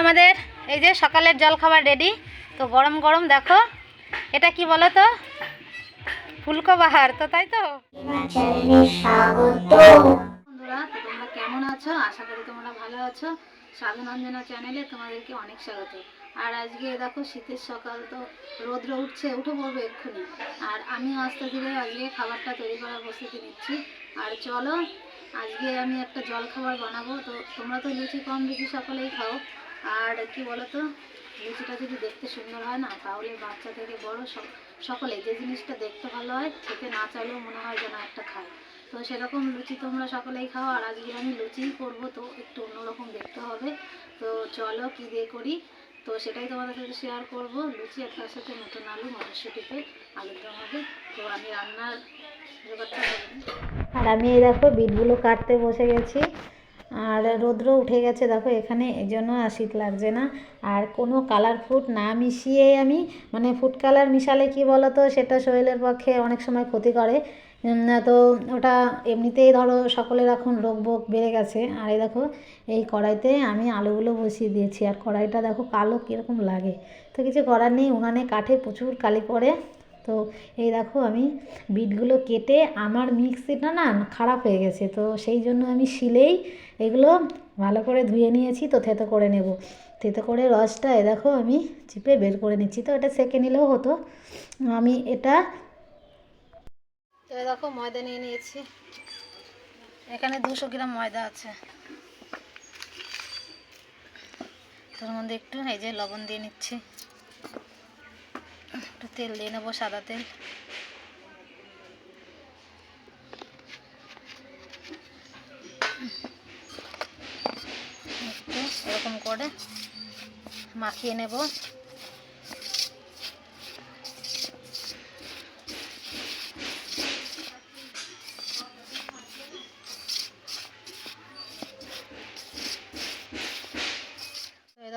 আমাদের এই যে সকালের জল খাবার রেডি তো গরম গরম দেখো, এটা কি বলো তো ফুলকো বাহার তো তাই তো? তোমরা কেমন আছো? আশা করি তোমরা ভালো আছো। সাধনঞ্জনা চ্যানেলে তোমাদেরকে অনেক স্বাগত। আর আজকে দেখো, শীতের সকাল তো রোদ্র উঠছে, উঠে পড়বে এক্ষুনি। আর আমি আস্তে ধীরে আজকে খাবারটা তৈরি করার প্রস্তুতি নিচ্ছি। আর চলো, আজকে আমি একটা জল খাবার বানাবো। তো তোমরা তো লুচি কম বেশি সকলেই খাও। আর কি বলো তো লুচিটা যদি দেখতে সুন্দর হয় না, তাহলে বাচ্চা থেকে বড় সকলে যে জিনিসটা দেখতে ভালো হয়, খেতে না চাইলেও মনে হয় যেন একটা খায়। তো সেরকম লুচি তোমরা সকলেই খাও, আর আজকে আমি লুচিই করব, তো একটু অন্যরকম দেখতে হবে। তো চলো কী দিয়ে করি? তো সেটাই তোমাদের সাথে শেয়ার করব। লুচি আর তার সাথে নতুন আলু, মটরশুটিতে আলুর দম হবে। তো আমি রান্নার জোগাড়টা। আর আমি এই দেখো, বিটগুলো কাটতে বসে গেছি। আর রৌদ্র উঠে গেছে, দেখো এখানে এই জন্য আর শীত লাগছে না। আর কোনো কালার ফুড না মিশিয়ে আমি মানে ফুড কালার মিশালে কি বলো তো সেটা শরীরের পক্ষে অনেক সময় ক্ষতি করে। তো ওটা এমনিতেই ধরো সকলের এখন রোগ বোগ বেড়ে গেছে। আর এই দেখো, এই কড়াইতে আমি আলুগুলো বসিয়ে দিয়েছি। আর কড়াইটা দেখো কালো কীরকম লাগে। তো কিছু করার নেই, উনানে কাঠে প্রচুর কালি পড়ে। তো এই দেখো আমি বিটগুলো কেটে আমার মিক্সিটা না খারাপ হয়ে গেছে, তো সেই জন্য আমি শিলেই এগুলো ভালো করে ধুয়ে নিয়েছি, তো থেতো করে নেব। থেতো করে রসটা এ দেখো আমি চিপে বের করে নিচ্ছি, তো এটা সেকে নিলেও হতো। আমি এটা এ দেখো ময়দা নিয়ে নিয়েছি। এখানে দুশো গ্রাম ময়দা আছে। তোর মধ্যে একটু এই যে লবণ দিয়ে নিচ্ছি। একটু তেল দিয়ে নেব সাদা তেল। একটু এরকম করে মাখিয়ে নেব।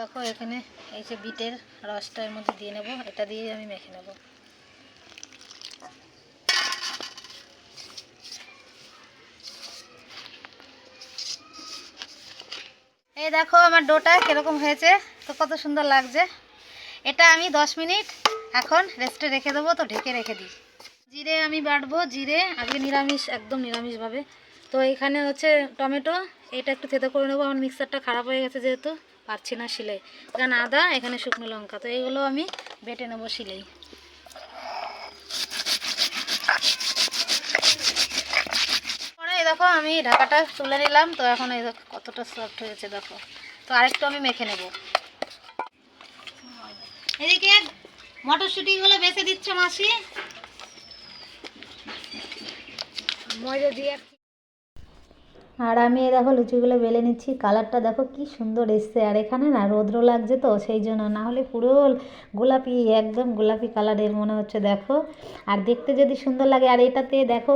দেখো, এখানে এই যে বিটের রসটা এর মধ্যে দিয়ে নেব। এটা দিয়ে আমি মেখে নেব। এই দেখো, আমার ডোটা কীরকম হয়েছে, তো কত সুন্দর লাগছে। এটা আমি দশ মিনিট এখন রেস্টে রেখে দেবো, তো ঢেকে রেখে দিই। জিরে আমি বাটবো, জিরে, আগে নিরামিষ, একদম নিরামিষভাবে। তো এখানে হচ্ছে টমেটো, এটা একটু থেতো করে নেব, আমার মিক্সারটা খারাপ হয়ে গেছে যেহেতু। পারছি না শিলে এখানে আদা, এখানে শুকনো লঙ্কা। তো এইগুলো আমি বেটে নেব পরে দেখো আমি ঢাকাটা তুলে নিলাম। তো এখন এই দেখো কতটা সফট হয়েছে, দেখো। তো আরেকটু আমি মেখে নেব। এদিকে মটরশুঁটিগুলো বেছে দিচ্ছে মাসি। ময়দা দিয়ে আর আমি এই দেখো লুচিগুলো বেলে নিচ্ছি, কালারটা দেখো কি সুন্দর এসছে। আর এখানে না রৌদ্র লাগছে তো, সেই জন্য না হলে পুরো গোলাপি, একদম গোলাপি কালারের মনে হচ্ছে, দেখো। আর দেখতে যদি সুন্দর লাগে, আর এটাতে দেখো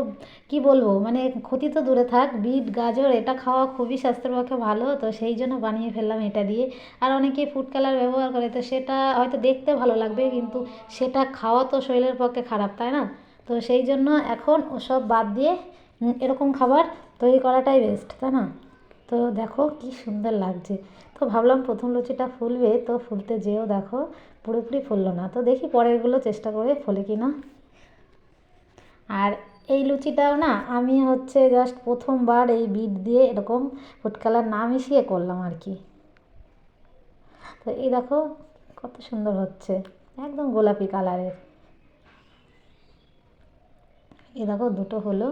কি বলব মানে ক্ষতি তো দূরে থাক, বিট, গাজর, এটা খাওয়া খুবই স্বাস্থ্যের পক্ষে ভালো, তো সেই জন্য বানিয়ে ফেললাম এটা দিয়ে। আর অনেকে ফুড কালার ব্যবহার করে, তো সেটা হয়তো দেখতে ভালো লাগবে, কিন্তু সেটা খাওয়া তো শরীরের পক্ষে খারাপ, তাই না? তো সেই জন্য এখন ওসব বাদ দিয়ে এরকম খাবার তৈরি করাটাই বেস্ট তাই না? তো দেখো কি সুন্দর লাগছে। তো ভাবলাম প্রথম লুচিটা ফুলবে, তো ফুলতে যেও দেখো, পুরোপুরি ফুললো না। তো দেখি পরেরগুলো চেষ্টা করে ফোলে কি না। আর এই লুচিটাও না, আমি হচ্ছে জাস্ট প্রথমবার এই বিট দিয়ে এরকম ফুড কালার না মিশিয়ে করলাম আর কি। তো এই দেখো কত সুন্দর হচ্ছে, একদম গোলাপি কালারের। এই দেখো দুটো হলো।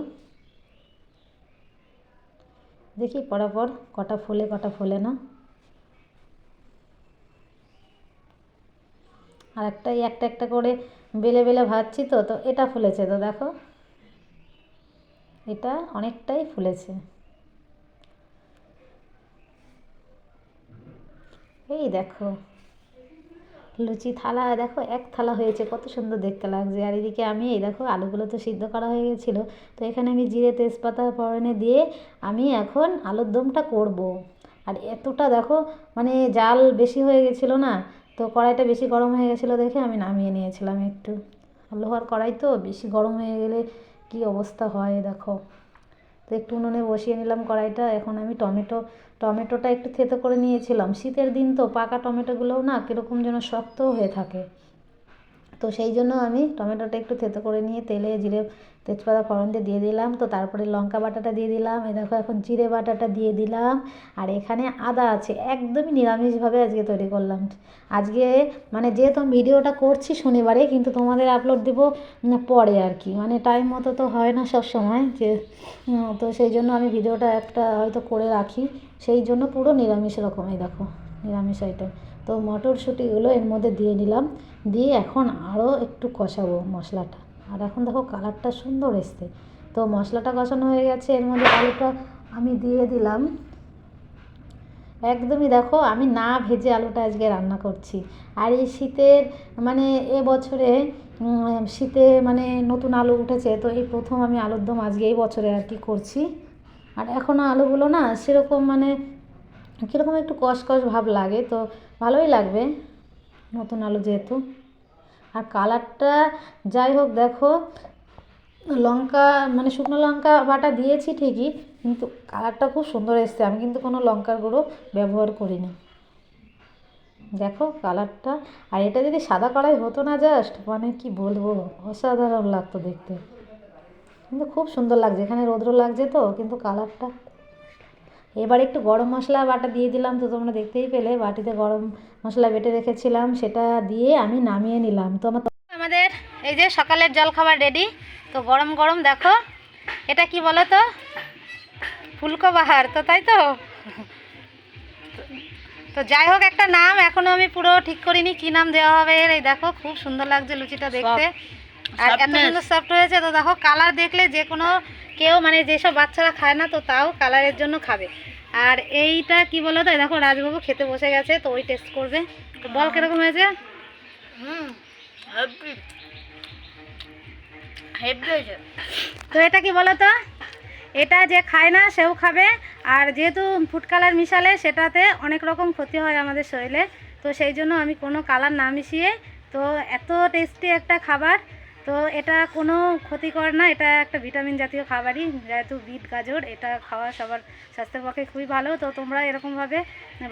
দেখি পরাপর কটা ফোলে কটা ফোলে না। আর একটা একটা একটা করে বেলে বেলে ভাজছি তো তো এটা ফুলেছে তো দেখো। এটা অনেকটাই ফুলেছে। এই দেখো। লুচি থালা, দেখো এক থালা হয়েছে, কত সুন্দর দেখতে লাগছে। আর এদিকে আমি, এই দেখো, আলুগুলো তো সিদ্ধ করা হয়ে গেছিল। তো এখানে আমি জিরে তেজপাতা, ফোড়নে দিয়ে আমি এখন আলুর দমটা করব। আর এতটা দেখো মানে জাল বেশি হয়ে গেছিল না, তো কড়াইটা বেশি গরম হয়ে গেছিল দেখে আমি নামিয়ে নিয়েছিলাম একটু। লোহার কড়াই তো বেশি গরম হয়ে গেলে কি অবস্থা হয়, দেখো। তো একটু উনুনে বসিয়ে নিলাম কড়াইটা। এখন আমি টমেটো, টমেটোটা একটু থেতো করে নিয়েছিলাম। শীতের দিন তো পাকা টমেটোগুলোও না কীরকম যেন শক্ত হয়ে থাকে। তো সেই জন্য আমি টমেটোটা একটু থেতো করে নিয়ে তেলে জিরে তেজপাতা ফোড়ন দিয়ে দিয়ে দিলাম। তো তারপরে লঙ্কা বাটাটা দিয়ে দিলাম। এই দেখো এখন জিরে বাটাটা দিয়ে দিলাম। আর এখানে আদা আছে, একদমই নিরামিষভাবে আজকে তৈরি করলাম। আজকে মানে যেহেতু আমি ভিডিওটা করছি শনিবারে, কিন্তু তোমাদের আপলোড দেবো পরে আর কি। মানে টাইম মতো তো হয় না সব সময় যে তো সেই জন্য আমি ভিডিওটা একটা হয়তো করে রাখি। সেই জন্য পুরো নিরামিষ রকম এই দেখো, নিরামিষ আইটেম তো মটরশুঁটিগুলো এর মধ্যে দিয়ে নিলাম। দিয়ে এখন আরও একটু কষাবো মশলাটা। আর এখন দেখো কালারটা সুন্দর এসছে। তো মশলাটা কষানো হয়ে গেছে, এর মধ্যে আলুটা আমি দিয়ে দিলাম। একদমই দেখো আমি না ভেজে আলুটা আজকে রান্না করছি। আর এই শীতের মানে এ বছরে শীতে মানে নতুন আলু উঠেছে, তো এই প্রথম আমি আলুর দম আজকে এই বছরে আর কি করছি। আর এখনও আলুগুলো না সেরকম মানে কীরকম একটু কষ কষ ভাব লাগে, তো ভালোই লাগবে, নতুন আলু যেহেতু। আর কালারটা যাই হোক, দেখো, লঙ্কা মানে শুকনো লঙ্কা বাটা দিয়েছি ঠিকই, কিন্তু কালারটা খুব সুন্দর এসছে। আমি কিন্তু কোনো লঙ্কার গুঁড়ো ব্যবহার করিনি। দেখো কালারটা, আর এটা যদি সাদা কড়াই হতো না জাস্ট মানে কি বলব, অসাধারণ লাগতো দেখতে। কিন্তু খুব সুন্দর লাগছে, এখানে রৌদ্র লাগছে তো, কিন্তু কালারটা এবার একটু গরম মশলা বাটা দিয়ে দিলাম তো তোমরা দেখতেই পেলে বাটিতে গরম মশলা বেটে রেখেছিলাম সেটা দিয়ে আমি নামিয়ে নিলাম। তো আমার আমাদের এই যে সকালের জল খাবার রেডি তো গরম গরম দেখো এটা কি বলো তো ফুলকো বাহার তো তাই তো? তো যাই হোক একটা নাম এখনও আমি পুরো ঠিক করিনি কি নাম দেওয়া হবে এর এই দেখো খুব সুন্দর লাগছে লুচিটা দেখতে। আর এত সুন্দর সফট হয়েছে তো দেখো কালার দেখলে যে কোনো কেউ মানে যেসব বাচ্চারা খায় না তো তাও কালারের জন্য খাবে। আর এইটা কি বলো তো? দেখো রাজবাবু খেতে বসে গেছে তো ওই টেস্ট করবে। তো বল কীরকম হেভি হেভি হয়েছে। তো এটা কি বলো তো? এটা যে খায় না সেও খাবে। আর যেহেতু ফুড কালার মিশালে সেটাতে অনেক রকম ক্ষতি হয় আমাদের শরীরে। তো সেই জন্য আমি কোনো কালার না মিশিয়ে তো এত টেস্টি একটা খাবার। তো এটা কোনো ক্ষতিকর না, এটা একটা ভিটামিন জাতীয় খাবারই, যেহেতু বিট, গাজর, এটা খাওয়া সবার স্বাস্থ্যের পক্ষে খুবই ভালো। তো তোমরা এরকমভাবে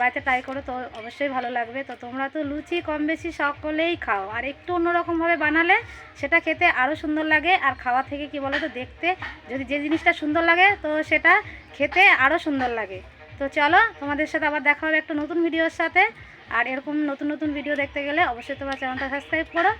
বাড়িতে ট্রাই করো, তো অবশ্যই ভালো লাগবে। তো তোমরা তো লুচি কম বেশি সকলেই খাও। আর একটু অন্যরকমভাবে বানালে সেটা খেতে আরও সুন্দর লাগে। আর খাওয়া থেকে কি বলো তো দেখতে যদি যে জিনিসটা সুন্দর লাগে, তো সেটা খেতে আরও সুন্দর লাগে। তো চলো, তোমাদের সাথে আবার দেখা হবে একটা নতুন ভিডিওর সাথে। আর এরকম নতুন নতুন ভিডিও দেখতে গেলে অবশ্যই তোমার চ্যানেলটা সাবস্ক্রাইব করো।